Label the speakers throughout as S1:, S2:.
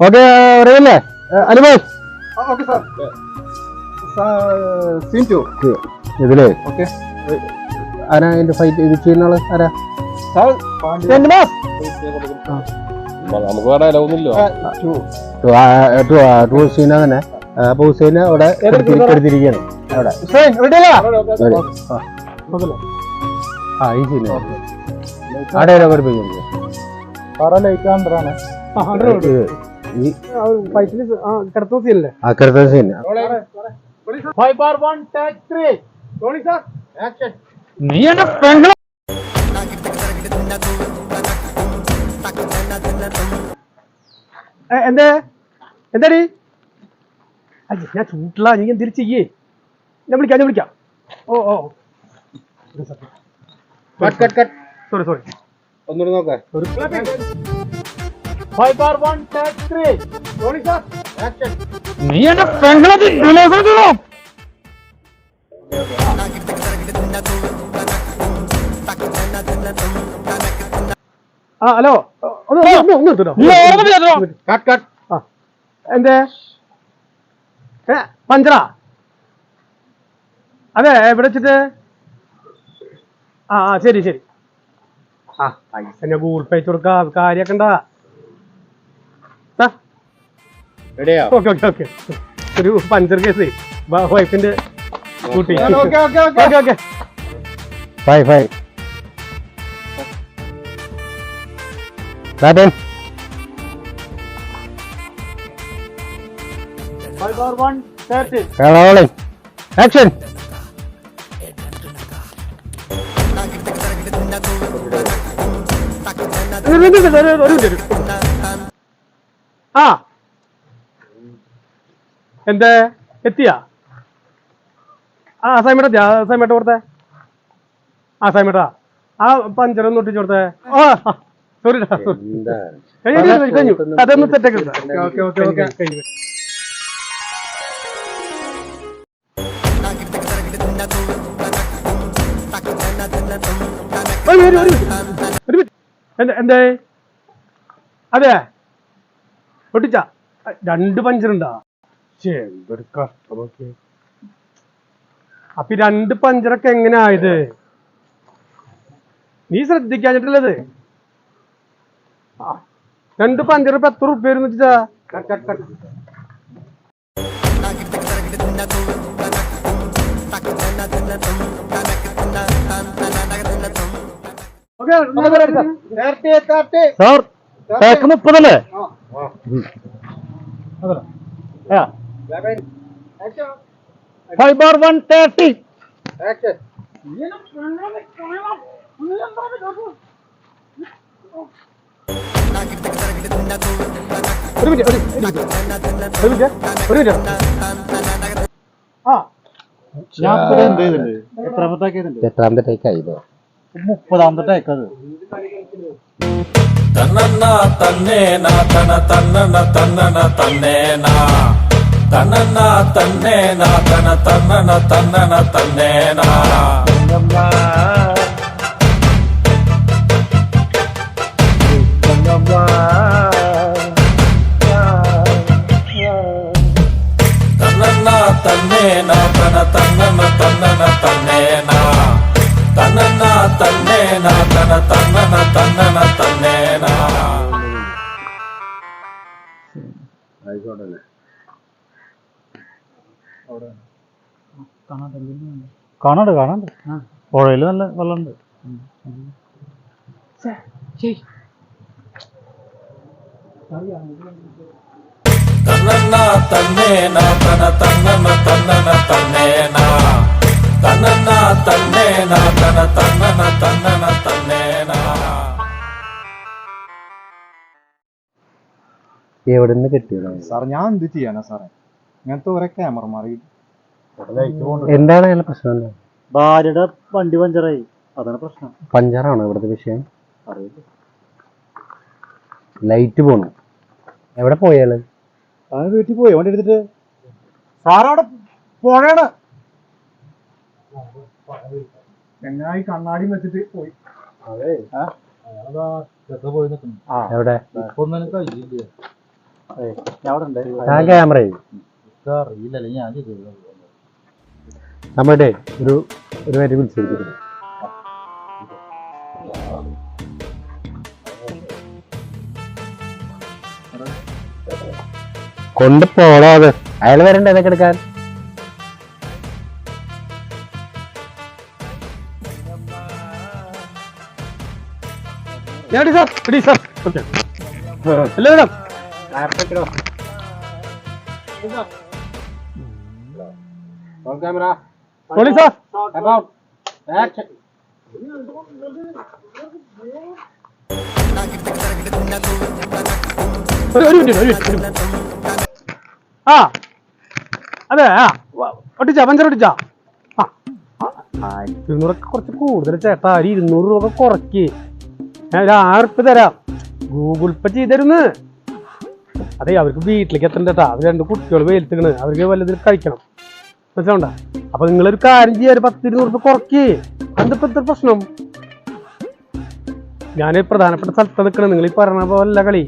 S1: Okay അറിയില്ലേ? അനുമോസ്
S2: ഇതിലേ സാർ. Scene two.
S1: ഇതിൽ.
S2: ഓക്കെ.
S1: ആരാ എന്റെ ഫൈറ്റ് ഇത് ചെയ്യുന്ന ആൾ? ആരാ? ടൂ. സീന തന്നെ ആ, അപ്പൊ ഹുസൈന് അവിടെ എടുത്തിരിക്കുകയാണ്. അവിടെ. ആ. ഈ സീന അവിടെ ആരാ
S2: കിടത്തുന്ന സീനല്ലേ?
S1: നീ എന്റെ പെങ്ങളെ
S2: എന്തേ? എന്താടി? അയ്യ ഞാൻ ചൂട്ടില്ല നീ എന്തിരി ചെയ്യേ? ഞാൻ വിളിക്കാം ഞാൻ വിളിക്കാം. ഓ ഓ cut cut cut sorry sorry
S3: ഒന്നുകൂടെ നോക്കാം.
S2: Five bar one take three റോളി sir action
S1: നീ എന്റെ പെങ്ങളെ ദിലേസോ
S2: ആ ഹലോ. ഒന്ന് ഒന്ന് ഒന്ന് നിർത്തണോ കട്ട് കട്ട്. ആ. എന്തേ? ഏ പഞ്ചറാ? അതെ എവിടെ വെച്ചിട്ട്? ആ ആ ശരി ശരി. ആ പൈസ ഞാൻ ഗൂഗിൾ പേ അയച്ചു കൊടുക്കാം കാര്യമൊക്കെ ഉണ്ടാ
S3: റെഡിയാ
S2: ഓക്കെ ഓക്കെ ഓക്കെ ഒരു പഞ്ചർ കേസ്. വൈഫിന്റെ കൂട്ടി. Okay okay okay
S1: five five Starting.
S2: Five bar
S1: action.
S2: ആ. എന്തേ? എത്തിയാ? ആ അസൈൻമെന്റ് എത്തിയാ? അസൈൻമെന്റ് കൊടുത്തേ. ആ അസൈൻമെന്റാ ആ. പഞ്ചർ ഒന്ന് ഒട്ടിച്ചു കൊടുത്തേ. ആ സോറി കഴിഞ്ഞു അതൊന്ന് സെറ്റാക്കി ഓക്കെ ഓക്കെ ഓക്കെ. കഴിഞ്ഞു. എന്ത് അതെ. ഒട്ടിച്ച. രണ്ട് പഞ്ചറുണ്ടാ. എന്തൊരു കഷ്ടമൊക്കെ അപ്പൊ രണ്ട് പഞ്ചറൊക്കെ എങ്ങനെയായത്? നീ ശ്രദ്ധിക്കാഞ്ഞിട്ടുള്ളത്? രണ്ട് പഞ്ചർ ഇപ്പൊ എത്ര റുപ്യ വരും വെച്ചാ?
S1: സാർ പാക്ക് മുപ്പതല്ലേ? ഫൈവ് ഫൈബർ വൺ തേർട്ടി
S2: ഒരു മിനിറ്റ് ഒരു മിനിറ്റ് ഒരു മിനിറ്റ്. ആ.
S1: എത്രാമത്തെ ടേക്ക് ആയില്ലോ?
S2: മുപ്പതാമത്തെ ടേക്ക് അത്.
S4: തന്നണ്ണ തന്നേന തന തന്നണ തന്നണ തന്നേന. தன்னண்ணா தன்னேனா தன தன்னன. தன்னன தன்னேனா தன்னண்ணா தன்னேனா தன தன்னன தன்னன தன்னேனா. தன்னண்ணா தன்னேனா தன தன்னன தன்னன. தன்னேனா I got. അവിടെ.
S1: കാണാണ്ട് കാണാണ്ട്. പുഴയിൽ നല്ല വെള്ളമുണ്ട്.
S4: തന്നന്ന തന്നേന തന തന്നന്ന തന്നന തന്നേന. തന്നന്ന തന്നേന തന തന്നന തന്നന തന്നേന.
S1: എവിടെ നിന്ന് കിട്ടിയതാണ്?
S5: സാർ ഞാൻ എന്ത് ചെയ്യാനാ സാറേ? ഇങ്ങനത്തെ കുറെ ക്യാമറമാർ
S1: എന്താണ് അതിന്റെ പ്രശ്നം? എന്താ?
S6: ഭാര്യയുടെ വണ്ടി പഞ്ചറായി. അതാണ് പ്രശ്നം.
S1: പഞ്ചറാണോ ഇവിടുത്തെ വിഷയം? ലൈറ്റ് പോണു. എവിടെ പോയാൾ
S5: ആ വീട്ടിൽ പോയി. വണ്ടി എടുത്തിട്ട്
S2: സാറവിടെ പുഴയാണ്
S5: ചങ്ങായി കണ്ണാടി വെച്ചിട്ട് പോയി.
S1: എവിടെ?
S6: ഞാൻ അവിടെ ഉണ്ട്
S1: ആ ക്യാമറ
S6: അറിയില്ലല്ലേ ഞാൻ ചെയ്തു
S1: നമ്മുടെ ഒരു ഒരു വരി വിളിച്ചിരിക്കുന്നു. കൊണ്ട് പോണോ? അത് അയാൾ വരണ്ടേ എന്നൊക്കെ എടുക്കാൻ?
S2: ഞാൻ സാർ റെഡി സാർ. ഓക്കെ. എല്ലാവരും
S3: camera
S2: camera. Police
S3: off. About.
S2: ഒരു ഒരു മിനിറ്റ് ഒരു മിനിറ്റ്, ആ അതെ ആ ഒട്ടിച്ചാ പഞ്ചർ ഒട്ടിച്ചാ. ആ ആയിരത്തി ഇരുന്നൂറൊക്കെ കുറച്ച് കൂടുതൽ ചേട്ടാ. ഒരു ഇരുന്നൂറ് രൂപ കുറയ്ക്ക്. ഞാൻ ഒരു ആയിരം ഉറുപ്പ് തരാം. ഗൂഗിൾ പേ ചെയ്തരുന്ന്. അതെ അവർക്ക് വീട്ടിലേക്ക് എത്തണ്ട കേട്ടാ അവർ രണ്ട് കുട്ടികൾ വെയിലത്തിക്കണ്. അവർക്ക് വല്ലതിൽ കഴിക്കണം. മനസ്സിലാവണ്ട? അപ്പൊ നിങ്ങളൊരു കാര്യം ചെയ്യാൻ ഒരു പത്ത് ഇരുന്നൂറ് രൂപ കുറക്കേ അതിപ്പോ ഇത്ര പ്രശ്നം? ഞാൻ പ്രധാനപ്പെട്ട സ്ഥലത്ത് നിൽക്കണം. നിങ്ങൾ ഈ പറഞ്ഞ പോലെ കളി.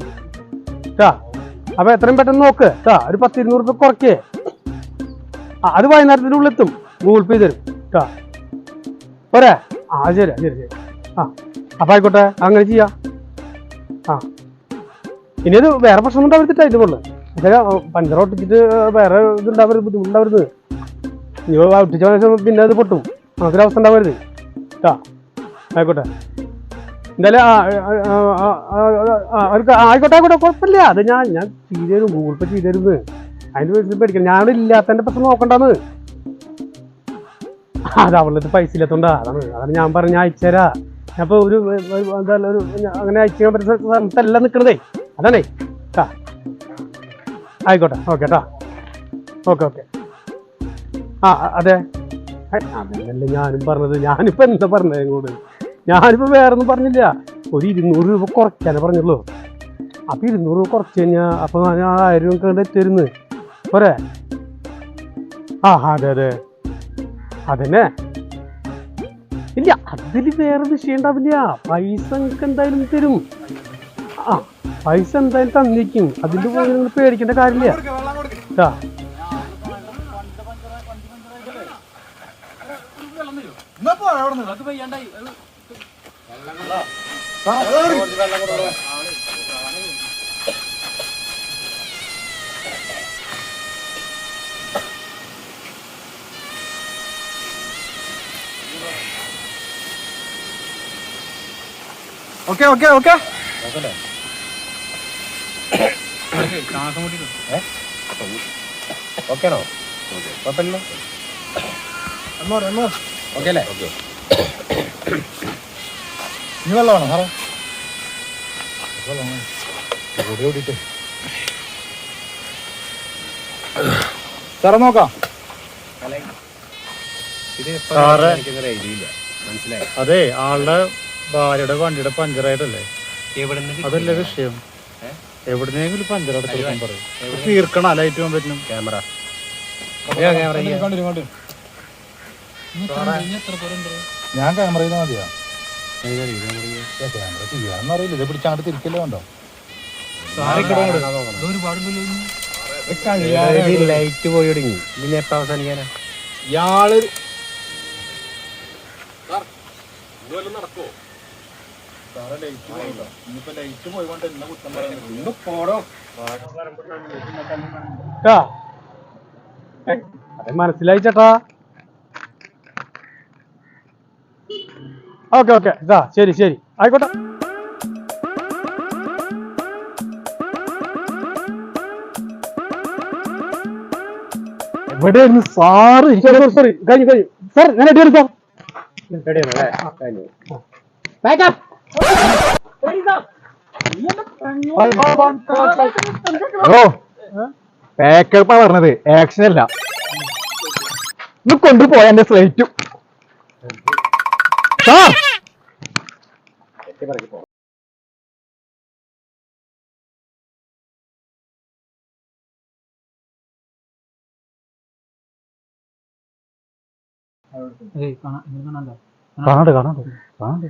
S2: കേട്ടാ അപ്പൊ എത്രയും പെട്ടെന്ന് നോക്ക്. കേട്ടാ ഒരു പത്ത് ഇരുന്നൂറ് രൂപ കുറക്കേ ആ അത് വൈകുന്നേരത്തിന്റെ ഉള്ളിൽ എത്തും ഗൂഗിൾ പേ തരും. കേട്ടാ പോരെ? ആ ശരി ശരി ശരി. ആ അപ്പൊ ആയിക്കോട്ടെ അങ്ങനെ ചെയ്യാം. ആ ഇനി അത് വേറെ പ്രശ്നം ഉണ്ടാവരുത്തിട്ടാ ഇതുപോലെ പഞ്ചർ ഒട്ടിച്ചിട്ട് വേറെ ഇതുണ്ടാവരുത് ബുദ്ധിമുട്ടുണ്ടാവരുത്. നീ ഒട്ടിച്ച ശേഷം പിന്നെ അത് പൊട്ടും. അങ്ങനത്തെ അവസ്ഥ ഉണ്ടാവരുത്. കേട്ടാ ആയിക്കോട്ടെ. എന്തായാലും ആയിക്കോട്ടെ ആയിക്കോട്ടെ കുഴപ്പമില്ല. അത് ഞാൻ ഞാൻ ചെയ്തു തരും ഗൂഗിൾ പേ ചെയ്തു തരുന്നത് അതിന്റെ പേരിൽ പേടിക്കണം ഞാൻ ഇല്ലാത്തതിന്റെ പ്രശ്നം നോക്കണ്ടെന്ന്. അത് അവളുടെ പൈസ ഇല്ലാത്തോണ്ടാ. അതാണ് അതാണ് ഞാൻ പറഞ്ഞ അയച്ചുതരാ ഞാൻ ഒരു എന്താ ഒരു അങ്ങനെ അയച്ചു പറ്റുന്ന സ്ഥലത്തല്ല നിക്കണതേ. അതാണേ. ആയിക്കോട്ടെ ഓക്കെ കേട്ടോ ഓക്കെ ഓക്കെ. ആ അതെ. അതല്ല ഞാനും പറഞ്ഞത്. ഞാനിപ്പോ എന്താ പറഞ്ഞത് ഇങ്ങോട്ട് ഞാനിപ്പോ വേറെ ഒന്നും പറഞ്ഞില്ല. ഒരു ഇരുന്നൂറ് രൂപ കുറയ്ക്കാനേ പറഞ്ഞുള്ളൂ. അപ്പൊ ഇരുന്നൂറ് രൂപ കുറച്ച് കഴിഞ്ഞാ അപ്പൊ ഞാൻ ആയിരം രൂപ കണ്ട് എത്തിരുന്ന് പോരെ? ആ അതെ അതെ. അതന്നെ. ഇല്ല അതിൽ വേറെ വിഷയം ഉണ്ടാവില്ല. പൈസ നിങ്ങൾക്ക് എന്തായാലും തരും. ആ പൈസ എന്തായാലും തന്നിരിക്കും. അതിന്റെ പോയി നിങ്ങൾ പേടിക്കേണ്ട കാര്യമില്ല ട്ടാ.
S5: Okay okay okay.
S3: ഓക്കെ ആണോ കുഴപ്പമില്ല ഓക്കെ അല്ലേ? ഓക്കെ.
S5: ഇനി വെള്ളമാണോ സാറേ? സാറേ നോക്കാം.
S6: സാറേ. അതെ ആളുടെ ഭാര്യയുടെ വണ്ടിയുടെ പഞ്ചറായിട്ടല്ലേ
S3: ആയിട്ടല്ലേ?
S6: അതല്ലേ വിഷയം. എവിടുന്നെങ്കിലും പഞ്ചർ അടച്ചെടുക്കാൻ പറയും. തീർക്കണം ലൈറ്റ് പോകാൻ പറ്റും.
S3: ക്യാമറ.
S5: ഞാൻ ക്യാമറ ചെയ്താൽ മതിയാ? ക്യാമറ ചെയ്യാന്ന് അറിയില്ല. ഇത് പിടിച്ചാൽ തിരിക്കല്ലോ ഉണ്ടോ
S3: ലൈറ്റ് പോയി തുടങ്ങി പിന്നെ എപ്പോ അവസാനിക്കാനാ?
S2: ഇയാൾ അത് മനസ്സിലായി ചേട്ടാ. Okay okay. ഇതാ ശരി ശരി. ആയിക്കോട്ടെ. എവിടെയായിരുന്നു സാറ്? സോറി സോറി കഴിഞ്ഞു കഴിഞ്ഞു. സാർ ഞാൻ സാർ.
S5: ഓ പാക്കപ്പാ പറഞ്ഞത്. ആക്ഷൻ അല്ല. ഇന്ന് കൊണ്ടുപോയ എന്റെ സ്ലേറ്റും സാർ കാണാണ്ട് കാണാണ്ട്. കാണാണ്ട്.